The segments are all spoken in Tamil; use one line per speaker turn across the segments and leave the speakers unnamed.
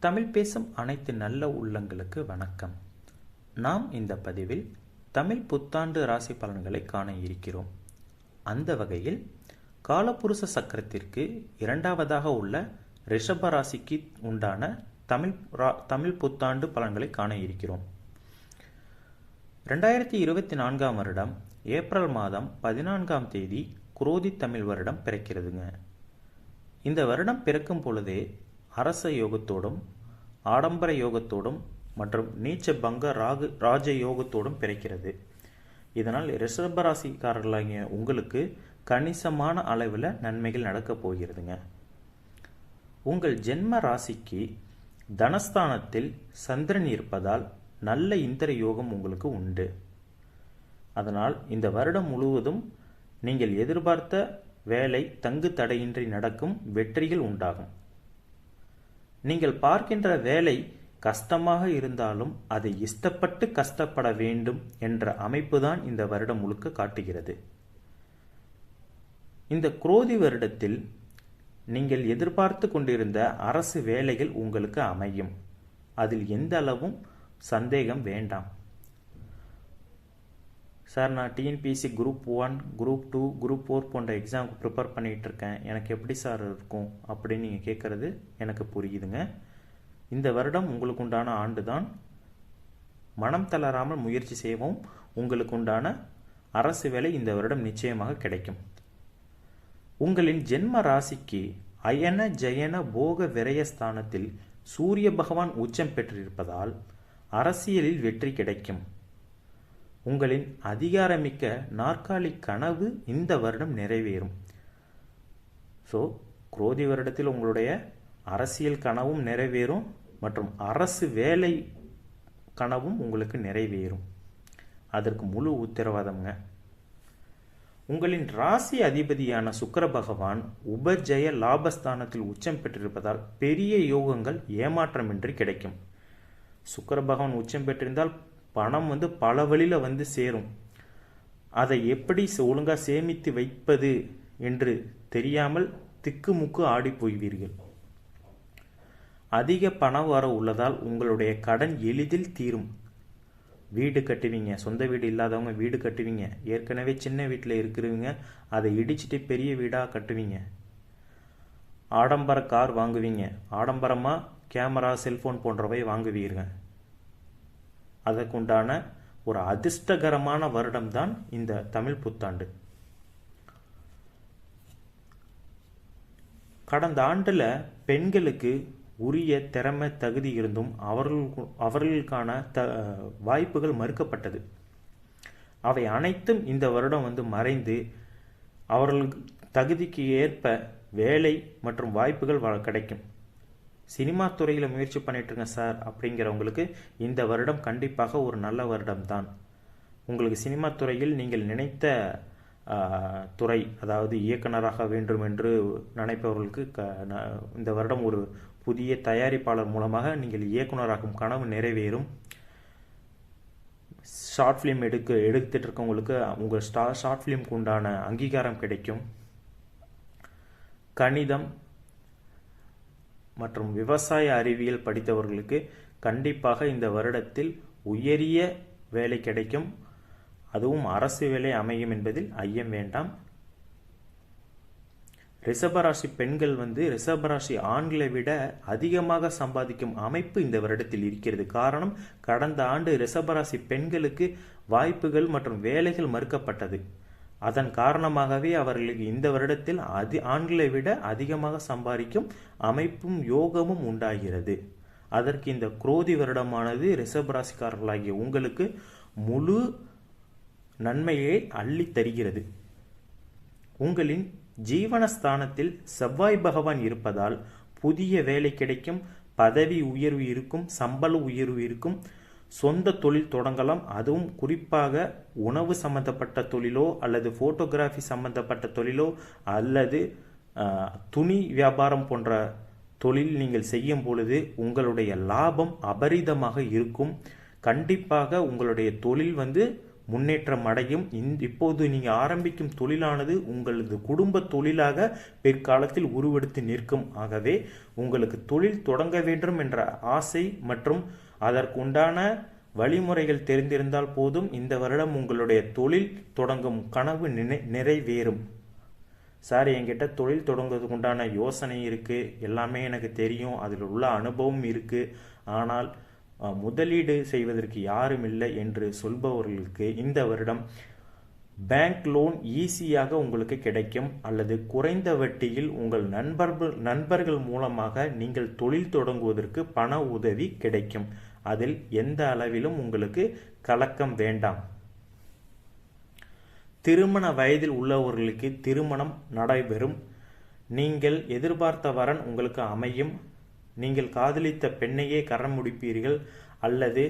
தமிழ் பேசும் அனைத்து நல்ல உள்ளங்களுக்கு வணக்கம். நாம் இந்த பதிவில் தமிழ் புத்தாண்டு ராசி பலன்களை காண இருக்கிறோம். அந்த வகையில் காலபுருஷ சக்கரத்திற்கு இரண்டாவதாக உள்ள ரிஷப ராசிக்கு உண்டான தமிழ் ரா தமிழ் புத்தாண்டு பலன்களை காண இருக்கிறோம். ரெண்டாயிரத்தி இருபத்தி நான்காம் வருடம் ஏப்ரல் மாதம் பதினான்காம் தேதி குரோதி தமிழ் வருடம் பிறக்கிறதுங்க. இந்த வருடம் பிறக்கும் பொழுதே அரச யோகத்தோடும் ஆடம்பர யோகத்தோடும் மற்றும் நீச்ச பங்க ராகு ராஜ யோகத்தோடும் பிறக்கிறது. இதனால் ரிஷபராசிக்காரர்களாகிய உங்களுக்கு கணிசமான அளவில் நன்மைகள் நடக்கப் போகிறதுங்க. உங்கள் ஜென்ம ராசிக்கு தனஸ்தானத்தில் சந்திரன் இருப்பதால் நல்ல இந்திர யோகம் உங்களுக்கு உண்டு. அதனால் இந்த வருடம் முழுவதும் நீங்கள் எதிர்பார்த்த வேலை தங்கு தடையின்றி நடக்கும் வெற்றிகள் உண்டாகும். நீங்கள் பார்க்கின்ற வேலை கஷ்டமாக இருந்தாலும் அதை இஷ்டப்பட்டு கஷ்டப்பட வேண்டும் என்ற அமைப்புதான் இந்த வருடம் முழுக்க காட்டுகிறது. இந்த குரோதி வருடத்தில் நீங்கள் எதிர்பார்த்து கொண்டிருந்த அரசு வேலைகள் உங்களுக்கு அமையும். அதில் எந்த அளவும் சந்தேகம் வேண்டாம். சார் நான் TNPSC group one group two group four போன்ற எக்ஸாமுக்கு ப்ரிப்பேர் பண்ணிகிட்டு இருக்கேன் எனக்கு எப்படி சார் இருக்கும் அப்படின்னு நீங்கள் கேட்குறது எனக்கு புரியுதுங்க. இந்த வருடம் உங்களுக்கு உண்டான ஆண்டு தான் மனம் தளராமல் முயற்சி செய்யவும் உங்களுக்கு உண்டான அரசு வேலை இந்த வருடம் நிச்சயமாக கிடைக்கும். உங்களின் ஜென்ம ராசிக்கு அயன ஜயன போக விரயஸ்தானத்தில் சூரிய பகவான் உச்சம் பெற்றிருப்பதால் அரசியலில் வெற்றி கிடைக்கும். உங்களின் அதிகாரமிக்க நாற்காலி கனவு இந்த வருடம் நிறைவேறும். ஸோ குரோதி வருடத்தில் உங்களுடைய அரசியல் கனவும் நிறைவேறும் மற்றும் அரசு வேலை கனவும் உங்களுக்கு நிறைவேறும். அதற்கு முழு உத்தரவாதம்ங்க. உங்களின் ராசி அதிபதியான சுக்கர பகவான் உபஜய லாபஸ்தானத்தில் உச்சம் பெற்றிருப்பதால் பெரிய யோகங்கள் ஏமாற்றமின்றி கிடைக்கும். சுக்கர பகவான் உச்சம் பெற்றிருந்தால் பணம் வந்து பல வழியில் வந்து சேரும். அதை எப்படி ஒழுங்காக சேமித்து வைப்பது என்று தெரியாமல் திக்குமுக்கு ஆடி போய்வீர்கள். அதிக பணம் வர உள்ளதால் உங்களுடைய கடன் எளிதில் தீரும். வீடு கட்டுவீங்க சொந்த வீடு இல்லாதவங்க வீடு கட்டுவீங்க ஏற்கனவே சின்ன வீட்டில் இருக்கிறவங்க அதை இடிச்சிட்டு பெரிய வீடாக கட்டுவீங்க. ஆடம்பர கார் வாங்குவீங்க ஆடம்பரமாக கேமரா செல்ஃபோன் போன்றவை வாங்குவீர்கள். அதற்குண்டான ஒரு அதிர்ஷ்டகரமான வருடம்தான் இந்த தமிழ் புத்தாண்டு. கடந்த ஆண்டில் பெண்களுக்கு உரிய திறமை தகுதி இருந்தும் அவர்கள் அவர்களுக்கான த வாய்ப்புகள் மறுக்கப்பட்டது. அவை அனைத்தும் இந்த வருடம் வந்து மறைந்து அவர்களுக்கு தகுதிக்கு ஏற்ப வேலை மற்றும் வாய்ப்புகள் கிடைக்கும். சினிமா துறையில் முயற்சி பண்ணிட்டுருங்க சார் அப்படிங்கிறவங்களுக்கு இந்த வருடம் கண்டிப்பாக ஒரு நல்ல வருடம் தான் உங்களுக்கு சினிமா துறையில் நீங்கள் நினைத்த துறை அதாவது இயக்குனராக வேண்டும் என்று நினைப்பவர்களுக்கு க இந்த வருடம் ஒரு புதிய தயாரிப்பாளர் மூலமாக நீங்கள் இயக்குனராகும் கனவு நிறைவேறும். ஷார்ட் ஃபிலிம் எடுக்க எடுத்துட்டு இருக்கவங்களுக்கு உங்கள் ஸ்டா ஷார்ட் ஃபிலிம்க்கு உண்டான அங்கீகாரம் கிடைக்கும். கணிதம் மற்றும் விவசாய அறிவியல் படித்தவர்களுக்கு கண்டிப்பாக இந்த வருடத்தில் உயரிய வேலை கிடைக்கும். அதுவும் அரசு வேலை அமையும் என்பதில் ஐயம் வேண்டாம். ரிஷபராசி பெண்கள் வந்து ரிஷபராசி ஆண்களை விட அதிகமாக சம்பாதிக்கும் அமைப்பு இந்த வருடத்தில் இருக்கிறது. காரணம் கடந்த ஆண்டு ரிஷபராசி பெண்களுக்கு வாய்ப்புகள் மற்றும் வேலைகள் மறுக்கப்பட்டது. அதன் காரணமாகவே அவர்களுக்கு இந்த வருடத்தில் அதி ஆண்களை விட அதிகமாக சம்பாதிக்கும் அமைப்பும் யோகமும் உண்டாகிறது. அதற்கு இந்த குரோதி வருடமானது ரிஷபராசிக்காரர்களாகிய உங்களுக்கு முழு நன்மையை அள்ளி தருகிறது. உங்களின் ஜீவனஸ்தானத்தில் செவ்வாய் பகவான் இருப்பதால் புதிய வேலை கிடைக்கும் பதவி உயர்வு இருக்கும் சம்பள உயர்வு இருக்கும் சொந்த தொழில் தொடங்கலாம். அதுவும் குறிப்பாக உணவு சம்பந்தப்பட்ட தொழிலோ அல்லது ஃபோட்டோகிராஃபி சம்பந்தப்பட்ட தொழிலோ அல்லது துணி வியாபாரம் போன்ற தொழில் நீங்கள் செய்யும் பொழுது உங்களுடைய லாபம் அபரிதமாக இருக்கும். கண்டிப்பாக உங்களுடைய தொழில் வந்து முன்னேற்றம் அடையும். இப்போது நீங்கள் ஆரம்பிக்கும் தொழிலானது உங்களது குடும்ப தொழிலாக பிற்காலத்தில் உருவெடுத்து நிற்கும். ஆகவே உங்களுக்கு தொழில் தொடங்க வேண்டும் என்ற ஆசை மற்றும் அதற்குண்டான வழிமுறைகள் தெரிந்திருந்தால் போதும் இந்த வருடம் உங்களுடைய தொழில் தொடங்கும் கனவு நினை நிறைவேறும். சார் என்கிட்ட தொழில் தொடங்குறதுக்கு உண்டான யோசனை இருக்குது எல்லாமே எனக்கு தெரியும். அதில் உள்ள அனுபவம் இருக்குது ஆனால் முதலீடு செய்வதற்கு யாரும் இல்லை என்று சொல்பவர்களுக்கு இந்த வருடம் பேங்க் லோன் ஈஸியாக உங்களுக்கு கிடைக்கும். அல்லது குறைந்த வட்டியில் உங்கள் நண்பர்கள் நண்பர்கள் மூலமாக நீங்கள் தொழில் தொடங்குவதற்கு பண உதவி கிடைக்கும். அதில் எந்த அளவிலும் உங்களுக்கு கலக்கம் வேண்டாம். திருமண வயதில் உள்ளவர்களுக்கு திருமணம் நடைபெறும். நீங்கள் எதிர்பார்த்த வரன் உங்களுக்கு அமையும். நீங்கள் காதலித்த பெண்ணையே கரம் முடிப்பீர்கள் அல்லது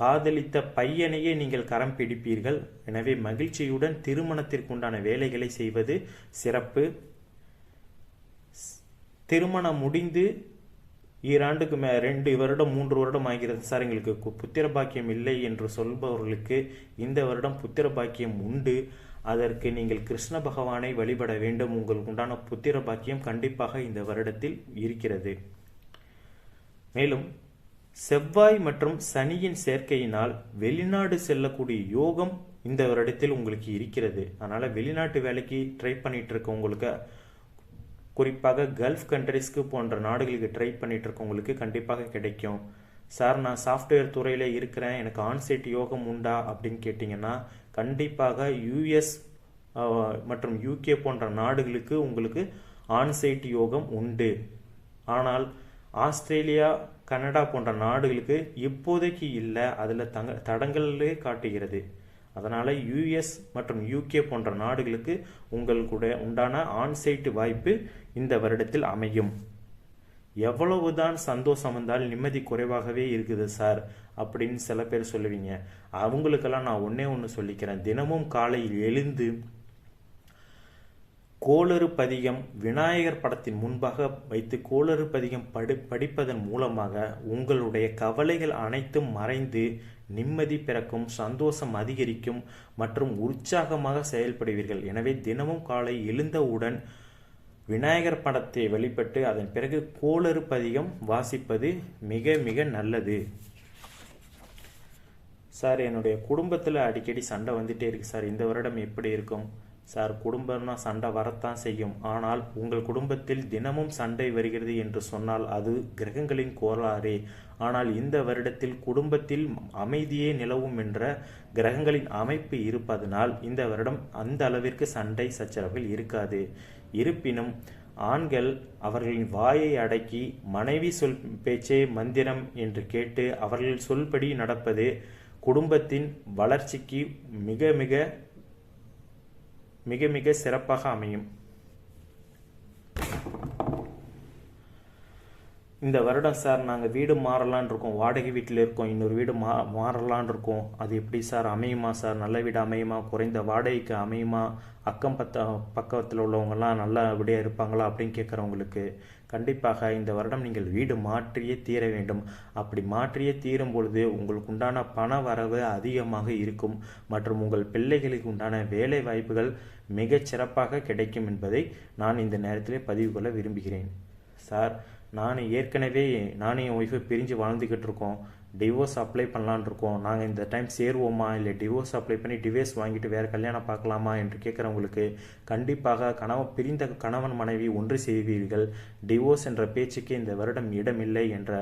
காதலித்த பையனையே நீங்கள் கரம் பிடிப்பீர்கள். எனவே மகிழ்ச்சியுடன் திருமணத்திற்குண்டான வேலைகளை செய்வது சிறப்பு. திருமணம் முடிந்து ஈராண்டுக்கு மே ரெண்டு வருடம் மூன்று வருடம் ஆகிறது சார். எங்களுக்கு கு- புத்திர பாக்கியம் இல்லை என்று சொல்பவர்களுக்கு இந்த வருடம் புத்திர பாக்கியம் உண்டு. அதற்கு நீங்கள் கிருஷ்ண பகவானை வழிபட வேண்டும். உங்களுக்கு உண்டான புத்திர பாக்கியம் கண்டிப்பாக இந்த வருடத்தில் இருக்கிறது. மேலும் செவ்வாய் மற்றும் சனியின் சேர்க்கையினால் வெளிநாடு செல்லக்கூடிய யோகம் இந்த வருடத்தில் உங்களுக்கு இருக்கிறது. அதனால் வெளிநாட்டு வேலைக்கு ட்ரை பண்ணிட்டு இருக்கவங்களுக்கு குறிப்பாக கல்ஃப் கண்ட்ரிஸ்க்கு போன்ற நாடுகளுக்கு ட்ரை பண்ணிட்டு இருக்கவங்களுக்கு கண்டிப்பாக கிடைக்கும். சார் நான் சாஃப்ட்வேர் துறையில் இருக்கிறேன். எனக்கு ஆன்சைட் யோகம் உண்டா அப்படின்னு கேட்டிங்கன்னா கண்டிப்பாக யூஎஸ் மற்றும் யூகே போன்ற நாடுகளுக்கு உங்களுக்கு ஆன்சைட் யோகம் உண்டு. ஆனால் ஆஸ்திரேலியா கனடா போன்ற நாடுகளுக்கு இப்போதைக்கு இல்லை. அதில் தங்க தடங்களே காட்டுகிறது. அதனால் யூஎஸ் மற்றும் யூகே போன்ற நாடுகளுக்கு உங்களுக்கு உண்டான ஆன்சைட் வாய்ப்பு இந்த வருடத்தில் அமையும். எவ்வளவுதான் சந்தோஷம் வந்தால் நிம்மதி குறைவாகவே இருக்குது சார் அப்படின்னு சில பேர் சொல்லுவீங்க. அவங்களுக்கெல்லாம் நான் ஒன்றே ஒன்று சொல்லிக்கிறேன். தினமும் காலையில் எழுந்து கோளறு பதிகம் விநாயகர் படத்தின் முன்பாக வைத்து கோளறு பதிகம் படி படிப்பதன் மூலமாக உங்களுடைய கவலைகள் அனைத்தும் மறைந்து நிம்மதி பிறக்கும் சந்தோஷம் அதிகரிக்கும் மற்றும் உற்சாகமாக செயல்படுவீர்கள். எனவே தினமும் காலை எழுந்தவுடன் விநாயகர் படத்தை வழிபட்டு அதன் பிறகு கோளறு பதிகம் வாசிப்பது மிக மிக நல்லது. சார் என்னுடைய குடும்பத்தில் அடிக்கடி சண்டை வந்துட்டே இருக்கு. சார் இந்த வருடம் எப்படி இருக்கும்? சார் குடும்பம்னா சண்டை வரத்தான் செய்யும். ஆனால் உங்கள் குடும்பத்தில் தினமும் சண்டை வருகிறது என்று சொன்னால் அது கிரகங்களின் கோளாறே. ஆனால் இந்த வருடத்தில் குடும்பத்தில் அமைதியே நிலவும் என்ற கிரகங்களின் அமைப்பு இருப்பதனால் இந்த வருடம் அந்த அளவிற்கு சண்டை சச்சரவுகள் இருக்காது. இருப்பினும் ஆண்கள் அவர்களின் வாயை அடக்கி மனைவி சொல் பேச்சே மந்திரம் என்று கேட்டு அவர்கள் சொல்படி நடப்பது குடும்பத்தின் வளர்ச்சிக்கு மிக மிக மிக மிக சிறப்பாக அமையும். இந்த வருடம் சார் நாங்கள் வீடு மாறலான் இருக்கோம். வாடகை வீட்டில் இருக்கோம். இன்னொரு வீடு மா மாறலான் இருக்கோம். அது எப்படி சார்? அமையுமா சார்? நல்ல வீடு அமையுமா? குறைந்த வாடகைக்கு அமையுமா? அக்கம் பத்த பக்கத்தில் உள்ளவங்கெல்லாம் நல்லபடியாக இருப்பாங்களா அப்படின்னு கேட்குறவங்களுக்கு கண்டிப்பாக இந்த வருடம் நீங்கள் வீடு மாற்றியே தீர வேண்டும். அப்படி மாற்றியே தீரும் பொழுது உங்களுக்கு உண்டான பண வரவு அதிகமாக இருக்கும். மற்றும் உங்கள் பிள்ளைகளுக்கு உண்டான வேலை வாய்ப்புகள் மிகச் சிறப்பாக கிடைக்கும் என்பதை நான் இந்த நேரத்திலே பதிவு கொள்ள விரும்புகிறேன். சார் நான் ஏற்கனவே நானும் என் ஒய்ஃபை பிரிஞ்சு வாழ்ந்துக்கிட்டு இருக்கோம் டிவோர்ஸ் அப்ளை பண்ணலான் இருக்கோம் நாங்கள் இந்த டைம் சேருவோமா? இல்லை டிவோர்ஸ் அப்ளை பண்ணி டிவோர்ஸ் வாங்கிட்டு வேறு கல்யாணம் பார்க்கலாமா? என்று கேட்குறவங்களுக்கு கண்டிப்பாக கணவன் பிரிந்த கணவன் மனைவி ஒன்று செய்வீர்கள். டிவோர்ஸ் என்ற பேச்சுக்கு இந்த வருடம் இடமில்லை என்ற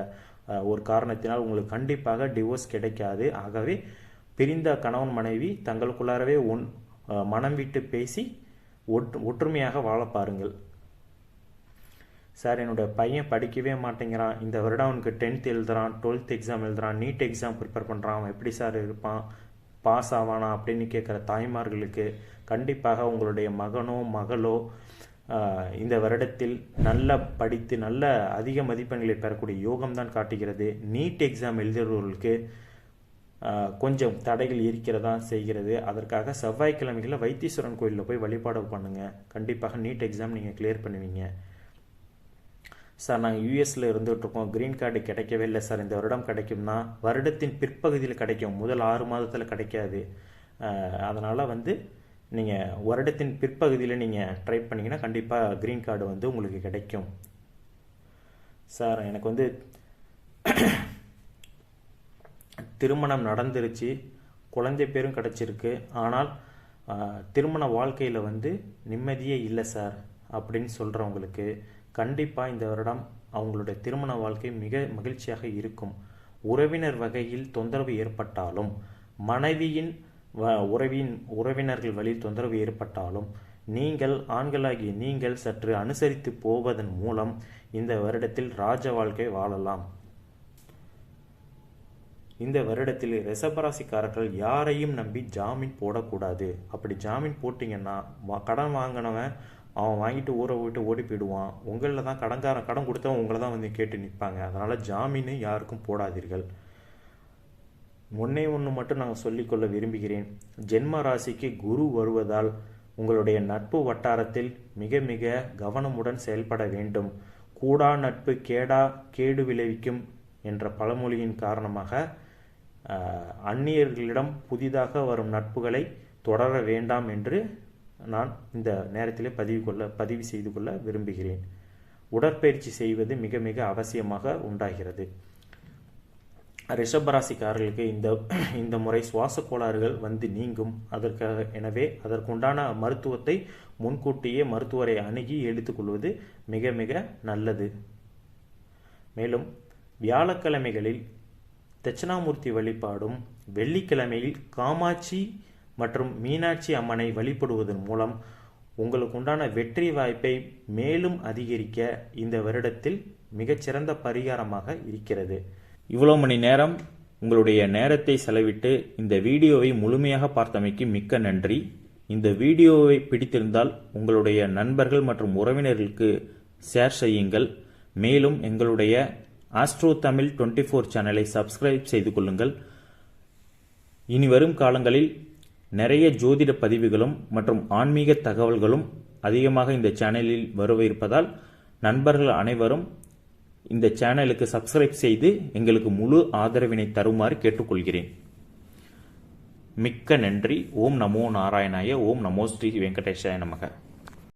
ஒரு காரணத்தினால் உங்களுக்கு கண்டிப்பாக டிவோர்ஸ் கிடைக்காது. ஆகவே பிரிந்த கணவன் மனைவி தங்களுக்குள்ளாரவே ஒன் மனம் விட்டு பேசி ஒற்று ஒற்றுமையாக வாழ பாருங்கள். சார் என்னோட பையன் படிக்கவே மாட்டேங்கிறான். இந்த வருடம் அவனுக்கு டென்த் எழுதுறான் டுவெல்த் எக்ஸாம் எழுதுறான் நீட் எக்ஸாம் ப்ரிப்பேர் பண்ணுறான் அவன் எப்படி சார் இருப்பான்? பாஸ் ஆவானா? அப்படின்னு கேட்குற தாய்மார்களுக்கு கண்டிப்பாக உங்களுடைய மகனோ மகளோ இந்த வருடத்தில் நல்ல படித்து நல்ல அதிக மதிப்பெண்களை பெறக்கூடிய யோகம் தான் காட்டுகிறது. நீட் எக்ஸாம் எழுதுகிறவர்களுக்கு கொஞ்சம் தடைகள் இருக்கிறதா செய்கிறது. அதற்காக செவ்வாய்க்கிழமைகளில் வைத்தீஸ்வரன் கோயிலில் போய் வழிபாடு பண்ணுங்கள் கண்டிப்பாக நீட் எக்ஸாம் நீங்கள் கிளியர் பண்ணுவீங்க. சார் நாங்கள் யூஎஸில் இருந்துகிட்ருக்கோம் க்ரீன் கார்டு கிடைக்கவே இல்லை சார். இந்த வருடம் கிடைக்கும்னா வருடத்தின் பிற்பகுதியில் கிடைக்கும். முதல் ஆறு மாதத்தில் கிடைக்காது. அதனால் வந்து நீங்கள் வருடத்தின் பிற்பகுதியில் நீங்கள் ட்ரை பண்ணிங்கன்னா கண்டிப்பாக க்ரீன் கார்டு வந்து உங்களுக்கு கிடைக்கும். சார் எனக்கு வந்து திருமணம் நடந்துருச்சு. குழந்தை பேரும் கிடச்சிருக்கு. ஆனால் திருமண வாழ்க்கையில் வந்து நிம்மதியே இல்லை சார். அப்படின்னு சொல்கிறவங்களுக்கு கண்டிப்பாக இந்த வருடம் அவங்களுடைய திருமண வாழ்க்கை மிக மகிழ்ச்சியாக இருக்கும். உறவினர் வகையில் தொந்தரவு ஏற்பட்டாலும் மனைவியின் வ- உறவின் உறவினர்கள் வழியில் தொந்தரவு ஏற்பட்டாலும் நீங்கள் ஆண்களாகிய நீங்கள் சற்று அனுசரித்து போவதன் மூலம் இந்த வருடத்தில் ராஜ வாழ்க்கை வாழலாம். இந்த வருடத்தில் ரிசபராசிக்காரர்கள் யாரையும் நம்பி ஜாமீன் போடக்கூடாது. அப்படி ஜாமீன் போட்டிங்கன்னா கடன் வாங்கினவன் அவன் வாங்கிட்டு ஊரை விட்டு ஓடி போயிடுவான். உங்களில் தான் கடன்காரன் கடன் கொடுத்தவன் உங்களை தான் வந்து கேட்டு நிற்பாங்க. அதனால் ஜாமீனு யாருக்கும் போடாதீர்கள். ஒன்றே ஒன்று மட்டும் நான் சொல்லிக்கொள்ள விரும்புகிறேன். ஜென்ம ராசிக்கு குரு வருவதால் உங்களுடைய நட்பு வட்டாரத்தில் மிக மிக கவனமுடன் செயல்பட வேண்டும். கூடா நட்பு கேடா கேடு விளைவிக்கும் என்ற பழமொழியின் காரணமாக அந்நியர்களிடம் புதிதாக வரும் நட்புகளை தொடர வேண்டாம் என்று நான் இந்த நேரத்திலே பதிவு கொள்ள பதிவு செய்து கொள்ள விரும்புகிறேன். உடற்பயிற்சி செய்வது மிக மிக அவசியமாக உண்டாகிறது. ரிஷபராசிக்காரர்களுக்கு இந்த இந்த முறை சுவாச கோளாறுகள் வந்து நீங்கும். அதற்காக எனவே அதற்குண்டான மருத்துவத்தை முன்கூட்டியே மருத்துவரை அணுகி எடுத்துக்கொள்வது மிக மிக நல்லது. மேலும் வியாழக்கிழமைகளில் தட்சிணாமூர்த்தி வழிபாடும் வெள்ளிக்கிழமையில் காமாட்சி மற்றும் மீனாட்சி அம்மனை வழிபடுவதன் மூலம் உங்களுக்கு உண்டான வெற்றி வாய்ப்பை மேலும் அதிகரிக்க இந்த வருடத்தில் மிகச்சிறந்த பரிகாரமாக இருக்கிறது. இவ்வளோ மணி நேரம் உங்களுடைய நேரத்தை செலவிட்டு இந்த வீடியோவை முழுமையாக பார்த்தமைக்கு மிக்க நன்றி. இந்த வீடியோவை பிடித்திருந்தால் உங்களுடைய நண்பர்கள் மற்றும் உறவினர்களுக்கு ஷேர் செய்யுங்கள். மேலும் எங்களுடைய ஆஸ்ட்ரோ தமிழ் டுவெண்ட்டி ஃபோர் சேனலை சப்ஸ்கிரைப் செய்து கொள்ளுங்கள். இனி வரும் காலங்களில் நிறைய ஜோதிட பதிவுகளும் மற்றும் ஆன்மீக தகவல்களும் அதிகமாக இந்த சேனலில் வரவிருப்பதால் நண்பர்கள் அனைவரும் இந்த சேனலுக்கு சப்ஸ்கிரைப் செய்து எங்களுக்கு முழு ஆதரவினை தருமாறு கேட்டுக்கொள்கிறேன். மிக்க நன்றி. ஓம் நமோ நாராயணாய. ஓம் நமோ ஸ்ரீ வெங்கடேஷாய நமக.